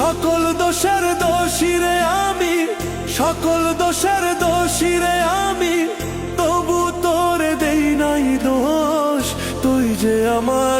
সকল দোষের দোষীরে আমি, সকল দোষের দোষীরে আমি। তবু তোর দেই নাই দোষ, তুই যে আমার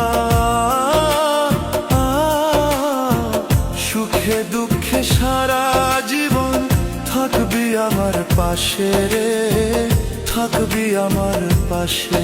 আমার পাশে রে থাকবি আমার পাশে।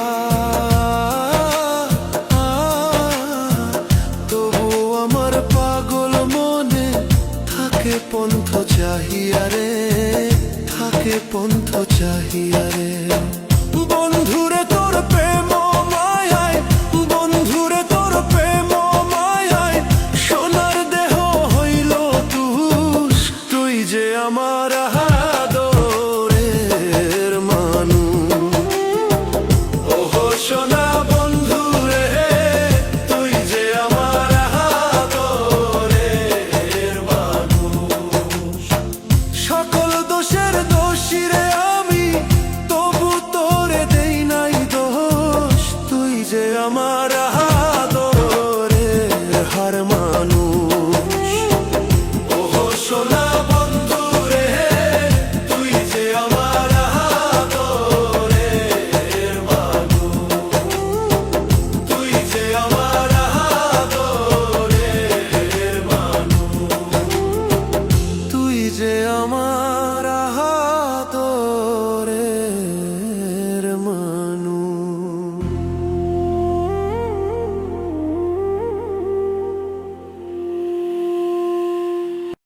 চাহিয়া রে, থাকে পন্থ চাহিয়া রে। বন্ধুরে তোর প্রেম মায়ায়, বন্ধুরে তোর প্রেম মায়ায়, সোনার দেহ হইল তুষ, তুই যে আমার